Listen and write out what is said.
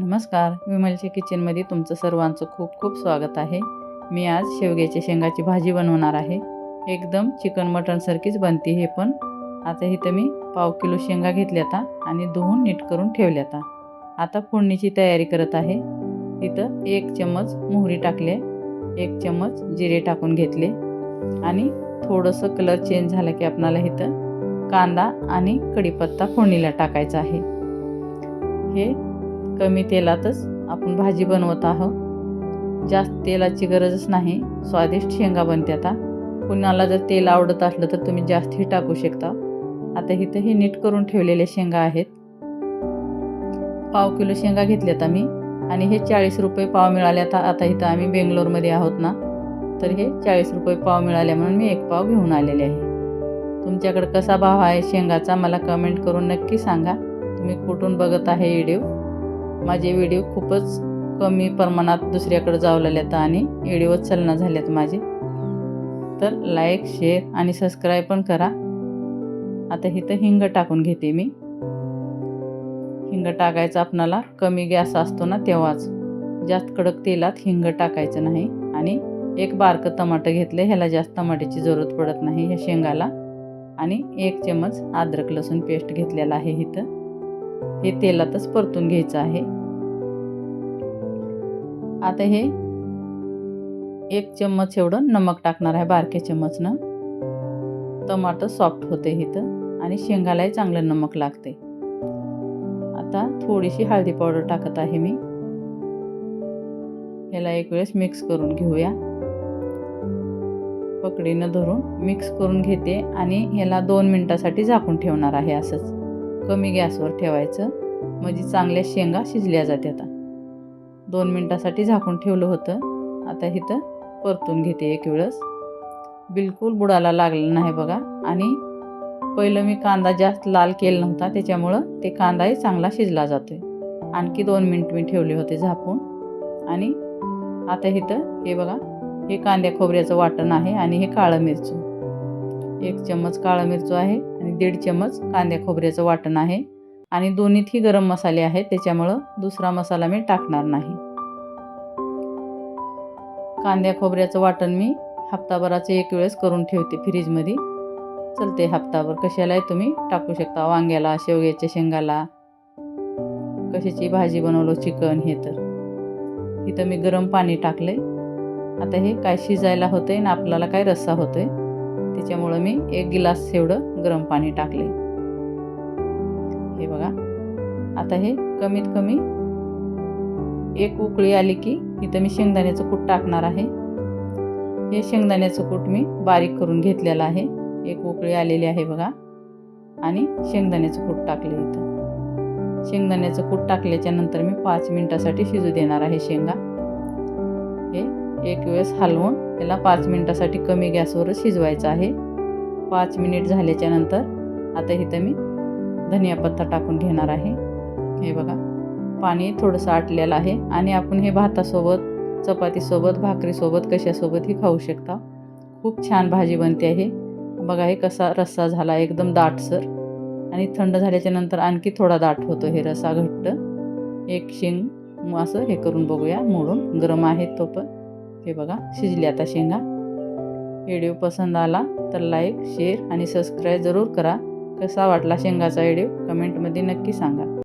नमस्कार विमलच्या किचनमध्ये तुमचं सर्वांचं खूप खूप स्वागत आहे. मी आज शेवग्याच्या शेंगाची भाजी बनवणार आहे. एकदम चिकन मटनसारखीच बनते हे पण. आता इथं मी पाव किलो शेंगा घेतल्या आता आणि धुवून नीट करून ठेवल्या आता आता फोडणीची तयारी करत आहे. इथं एक चम्मच मोहरी टाकले एक चम्मच जिरे टाकून घेतले आणि थोडंसं कलर चेंज झाला की आपणाला इथं कांदा आणि कढीपत्ता फोडणीला टाकायचा आहे. हे कमी तेलातच आपण भाजी बनवत आहोत. जास्त तेलाची गरजच नाही. स्वादिष्ट शेंगा बनते आता. कुणाला जर तेल आवडत असलं तर तुम्ही जास्तही टाकू शकता. आता इथं हे नीट करून ठेवलेल्या शेंगा आहेत. पाव किलो शेंगा घेतल्यात आम्ही. आणि हे चाळीस रुपये पाव मिळाले आता. आता इथं आम्ही बेंगलोरमध्ये आहोत ना. तर हे चाळीस रुपये पाव मिळाले म्हणून मी एक पाव घेऊन आलेले आहे. तुमच्याकडे कसा भाव आहे शेंगाचा मला कमेंट करून नक्की सांगा. तुम्ही कुठून बघत आहे व्हिडिओ? माझे व्हिडिओ खूपच कमी प्रमाणात दुसऱ्याकडे आहेत आणि व्हिडिओ चलना झाल्यात माझे. तर लाईक शेअर आणि सबस्क्राईब पण करा. आता इथं हिंग टाकून घेते मी. हिंग टाकायचं आपणाला. कमी गॅस असतो ना तेव्हाच. जास्त कडक तेलात हिंग टाकायचं नाही. आणि एक बारकं टमाटं घेतलं. ह्याला जास्त टमाट्याची जरूरत पडत नाही ह्या शेंगाला. आणि एक चमच अद्रक लसूण पेस्ट घेतलेला आहे इथं. हे तेलातच परतून घ्यायचं आहे. आता हे एक चम्मच एवढं नमक टाकणार आहे बारक्या चम्मचनं. टमाटर सॉफ्ट होते इथं आणि शेंगालाही चांगलं नमक लागते. आता थोडीशी हळदी पावडर टाकत आहे मी. ह्याला एक वेळेस मिक्स करून घेऊया. पकडीनं धरून मिक्स करून घेते आणि ह्याला दोन मिनटासाठी झाकून ठेवणार आहे असंच. कमी गॅसवर ठेवायचं. म्हणजे चांगल्या शेंगा शिजल्या जाते आता. दोन मिनटासाठी झाकून ठेवलं होतं. आता इथं परतून घेते एक वेळेस. बिलकुल बुडाला लागलं नाही बघा. आणि पहिलं मी कांदा जास्त लाल केला नव्हता त्याच्यामुळं ते कांदाही चांगला शिजला जातो आहे आणखी दोन मिनट मी ठेवले होते झापून आणि आता इथं हे बघा हे कांद्या खोबऱ्याचं वाटण आहे आणि हे काळं मिरचू. एक चम्मच काळं मिरचू आहे आणि दीड चम्मच कांद्या खोबऱ्याचं वाटण आहे. आणि दोन्हीतही गरम मसाले आहेत त्याच्यामुळं दुसरा मसाला मी टाकणार नाही. कांद्या खोबऱ्याचं वाटण मी हप्ताभराचं एक वेळेस करून ठेवते फ्रीजमध्ये. चलते हप्ताभर. कशालाही तुम्ही टाकू शकता. वांग्याला शेवग्याच्या शेंगाला कशाची भाजी बनवलो चिकन हे तर. इथं मी गरम पाणी टाकले आता हे काय शिजायला होतंय ना आपल्याला काय रस्सा होतोय त्याच्यामुळं मी एक गिलास एवढं गरम पाणी टाकले हे बघा. आता हे कमीत कमी एक उकळी आली की इथं मी शेंगदाण्याचं कूट टाकणार आहे. हे शेंगदाण्याचं कूट मी बारीक करून घेतलेलं आहे. एक उकळी आलेली आहे बघा. आणि शेंगदाण्याचं कूट टाकले इथं. शेंगदाण्याचं कूट टाकल्याच्या नंतर मी पाच मिनटासाठी शिजू देणार आहे शेंगा. हे एक वेळेस हलवून त्याला पाच मिनटासाठी कमी गॅसवरच शिजवायचं आहे. पाच मिनिट झाल्याच्यानंतर आता इथं मी धनिया पत्ता टाकून घेणार आहे. हे बघा पाणी थोडंसं आटलेलं आहे आणि आपण हे भातासोबत चपातीसोबत भाकरीसोबत कशासोबतही खाऊ शकता. खूप छान भाजी बनते आहे बघा हे कसा रस्सा झाला एकदम दाटसर आणि थंड झाल्याच्यानंतर आणखी थोडा दाट होतो हे रस्सा घट्ट. एक शेंग असं हे करून बघूया मोडून. गरम आहे तो पण. हे बघा शिजली आता शेंगा. व्हिडिओ पसंत आला तर लाईक शेअर आणि सबस्क्राईब जरूर करा. कसा वाटला शेंगाचा व्हिडिओ कमेंटमध्ये नक्की सांगा.